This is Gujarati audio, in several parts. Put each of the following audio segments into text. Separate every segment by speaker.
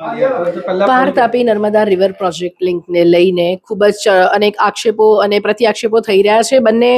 Speaker 1: પાર તાપી નર્મદા રિવર પ્રોજેક્ટ લિંકને લઈને ખૂબ જ અનેક આક્ષેપો અને પ્રતિ આક્ષેપો થઈ રહ્યા છે. બંને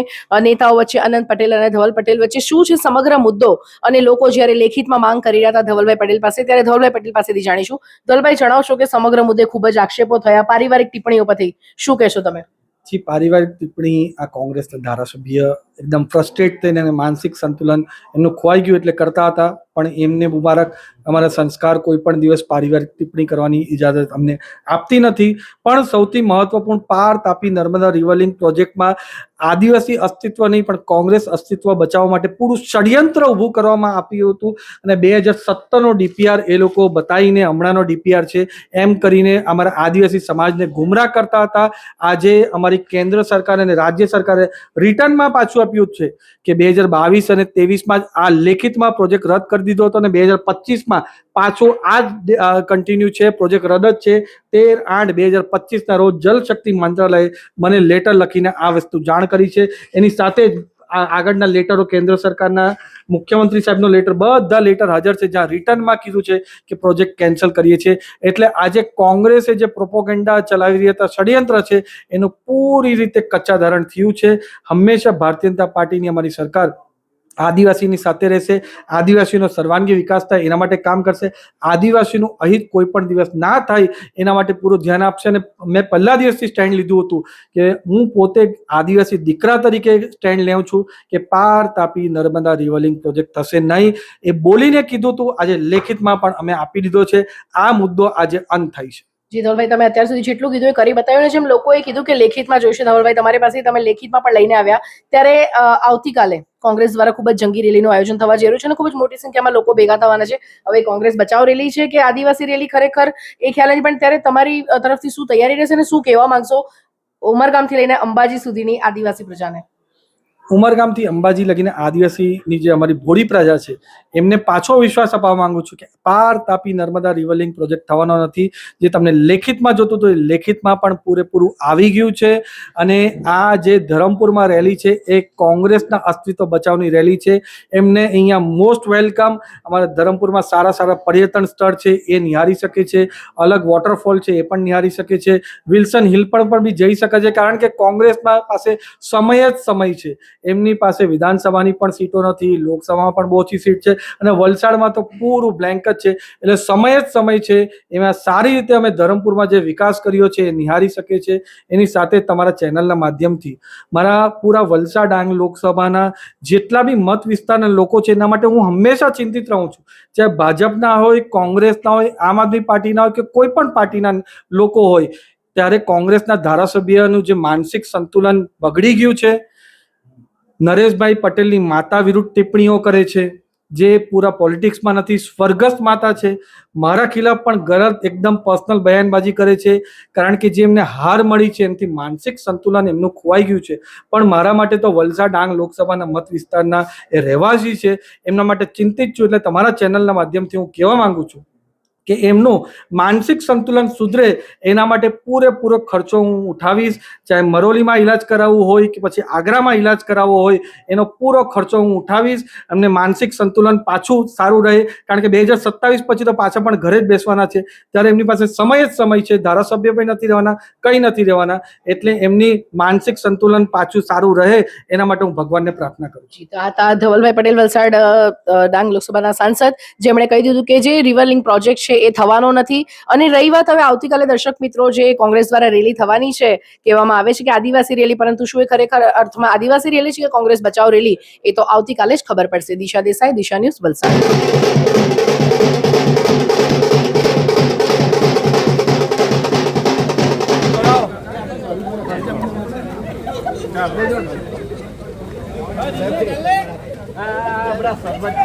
Speaker 1: નેતાઓ વચ્ચે અનંત પટેલ અને ધવલ પટેલ વચ્ચે શું છે સમગ્ર મુદ્દો? અને લોકો જ્યારે લેખિતમાં માંગ કરી રહ્યા હતા ધવલભાઈ પટેલ પાસે ત્યારે ધવલભાઈ પટેલ પાસેથી જાણીશું. ધવલભાઈ જણાવશો કે સમગ્ર મુદ્દે ખૂબ જ આક્ષેપો થયા. પારિવારિક ટિપ્પણીઓ પરથી શું કહેશો તમે?
Speaker 2: જે પારિવારિક ટિપ્પણી આ કોંગ્રેસના ધારાસભ્ય એકદમ ફ્રસ્ટ્રેટ થઈને માનસિક સંતુલન એમનું ખોવાઈ ગયું એટલે કરતા હતા. પણ એમને મુબારક. અમારા સંસ્કાર કોઈ પણ દિવસ પારિવારિક ટિપ્પણી કરવાની ઇજાજત અમને આપતી નથી. પણ સૌથી મહત્વપૂર્ણ પાર તાપી નર્મદા રિવરલિંગ પ્રોજેક્ટમાં આદિવાસી અસ્તિત્વ નહીં પણ કોંગ્રેસ અસ્તિત્વ બચાવવા માટે પૂરું ષડયંત્ર ઊભું કરવામાં આપ્યું હતું. અને બે હજાર સત્તરનો ડીપીઆર એ લોકો બતાવીને હમણાંનો ડીપીઆર છે એમ કરીને અમારા આદિવાસી સમાજને ગુમરાહ કરતા હતા. આજે અમારી કેન્દ્ર સરકાર અને રાજ્ય સરકારે રિટર્નમાં પાછું આપ્યું છે કે બે હજાર બાવીસ અને ત્રેવીસમાં જ આ લેખિતમાં પ્રોજેક્ટ રદ કરી દીધો હતો અને બે હજાર પચીસમાં પાછો આ જ કન્ટિન્યુ છે, પ્રોજેક્ટ રદ જ છે. તેર આઠ બે હજાર પચીસના રોજ જલશક્તિ મંત્રાલયે મને લેટર લખીને આ વસ્તુ જાણ કરી છે. એની સાથે જ આગળના લેટરો કેન્દ્ર સરકારના મુખ્યમંત્રી સાહેબનો લેટર, બધા લેટર હાજર છે, જ્યાં રિટર્નમાં કીધું છે કે પ્રોજેક્ટ કેન્સલ કરીએ છીએ. એટલે આજે કોંગ્રેસે જે પ્રોપોગેન્ડા ચલાવી રહ્યા હતા, ષડયંત્ર છે, એનું પૂરી રીતે કચ્ચા ધારણ થયું છે. હંમેશા ભારતીય જનતા પાર્ટીની અમારી સરકાર આદિવાસીની સાથે રહેશે, આદિવાસીનો સર્વાંગી વિકાસ થાય એના માટે કામ કરશે, આદિવાસીનું અહિત કોઈ પણ દિવસ ના થાય એના માટે પૂરું ધ્યાન આપશે અને મેં પહેલા દિવસથી સ્ટેન્ડ લીધું હતું કે હું પોતે આદિવાસી દીકરા તરીકે સ્ટેન્ડ લેઉં છું કે પાર તાપી નર્મદા રિવલિંગ પ્રોજેક્ટ થશે નહીં. એ બોલીને કીધું હતું, આજે લેખિતમાં પણ અમે આપી દીધો છે. આ મુદ્દો આજે અંત થાય છે.
Speaker 1: જી, ધવલભાઈ, તમે અત્યાર સુધી જેટલું કીધું એ કરી બતાવ્યું જેમ લોકોએ કીધું કે લેખિતમાં જોઈશે, ધવલભાઈ, તમારી પાસે તમે લેખિતમાં પણ લઈને આવ્યા. ત્યારે આવતીકાલે કોંગ્રેસ દ્વારા ખૂબ જ જંગી રેલીનું આયોજન થવા જઈ રહ્યું છે અને ખૂબ જ મોટી સંખ્યામાં લોકો ભેગા થવાના છે. હવે કોંગ્રેસ બચાવ રેલી છે કે આદિવાસી રેલી ખરેખર એ ખ્યાલ નથી, પણ ત્યારે તમારી તરફથી શું તૈયારી રહેશે અને શું કહેવા માંગશો? ઉમરગામથી લઈને અંબાજી સુધીની આદિવાસી પ્રજાને.
Speaker 2: ઉમરગામથી અંબાજી લગીને આદિવાસીની જે અમારી ભોળી પ્રજા છે, એમને પાછો વિશ્વાસ અપાવવા માંગુ છું કે પાર તાપી નર્મદા રિવરલિંગ પ્રોજેક્ટ થવાનો નથી. જે તમને લેખિતમાં જોતું હતું એ લેખિતમાં પણ પૂરેપૂરું આવી ગયું છે અને આ જે ધરમપુરમાં રેલી છે એ કોંગ્રેસના અસ્તિત્વ બચાવની રેલી છે. એમને અહીંયા મોસ્ટ વેલકમ અમારા ધરમપુરમાં સારા સારા પર્યટન સ્થળ છે એ નિહાળી શકે છે. અલગ વોટરફોલ છે એ પણ નિહાળી શકે છે. વિલ્સન હિલ પણ પણ બી જઈ શકે છે કારણ કે કોંગ્રેસના પાસે સમય જ સમય છે. એમની પાસે વિધાનસભાની પણ સીટો નથી, લોકસભામાં પણ બહુ ઓછી સીટ છે અને વલસાડમાં તો પૂરું બ્લેન્ક જ છે. એટલે સમય જ સમય છે. એમાં સારી રીતે અમે ધરમપુરમાં જે વિકાસ કર્યો છે એ નિહાળી શકે છે એની સાથે તમારા ચેનલના માધ્યમથી મારા પૂરા વલસાડ ડાંગ લોકસભાના જેટલા બી મત વિસ્તારના લોકો છે, એના માટે હું હંમેશા ચિંતિત રહું છું. ચાહે ભાજપના હોય, કોંગ્રેસના હોય, આમ આદમી પાર્ટીના હોય કે કોઈ પણ પાર્ટીના લોકો હોય, ત્યારે કોંગ્રેસના ધારાસભ્યનું જે માનસિક સંતુલન બગડી ગયું છે નરેશભાઈ પટેલની માતા વિરુદ્ધ ટિપ્પણીઓ કરે છે, જે પૂરા પોલિટિક્સમાં નથી, સ્વર્ગસ્થ માતા છે. મારા ખિલાફ પણ ગલત, એકદમ પર્સનલ બયાનબાજી કરે છે, કારણ કે જે એમને હાર મળી છે, એમથી માનસિક સંતુલન એમનું ખોવાઈ ગયું છે. પણ મારા માટે તો વલસાડ ડાંગ લોકસભાના મત વિસ્તારના એ રહેવાસી છે. એમના માટે ચિંતિત છું, એટલે તમારા ચેનલના માધ્યમથી હું કહેવા માંગુ છું. કે એમનું માનસિક સંતુલન સુધરે એના માટે પૂરેપૂરો ખર્ચો હું ઉઠાવીશ. ચાહે મરોલીમાં ઈલાજ કરાવવું હોય કે પછી આગ્રામાં ઈલાજ કરાવવો હોય, એનો પૂરો ખર્ચો હું ઉઠાવીશ એમને માનસિક સંતુલન પાછું સારું રહે. કારણ કે બે હજાર સત્તાવીસ પછી તો પાછા પણ ઘરે જ બેસવાના છે. ત્યારે એમની પાસે સમય જ સમય છે. ધારાસભ્ય પણ નથી રહેવાના, કંઈ નથી રહેવાના. એટલે એમની માનસિક સંતુલન પાછું સારું રહે. એના માટે હું ભગવાનને પ્રાર્થના કરું છું.
Speaker 1: આ તા ધવલભાઈ પટેલ વલસાડ ડાંગ લોકસભાના સાંસદ. જેમણે કહી દીધું કે જે રિવરલિંગ પ્રોજેક્ટ છે એ થવાનો નથી અને રહી વાત હવે આવતીકાલે દર્શક મિત્રો જે કોંગ્રેસ દ્વારા રેલી થવાની છે કહેવામાં આવે છે કે આદિવાસી રેલી પરંતુ શું એ ખરેખર અર્થમાં આદિવાસી રેલી છે કે કોંગ્રેસ બચાવ રેલી એ તો આવતીકાલે જ ખબર પડશે દિશા દેસાઈ દિશા ન્યૂઝ વલસાડ
Speaker 3: આપણા સરપંચ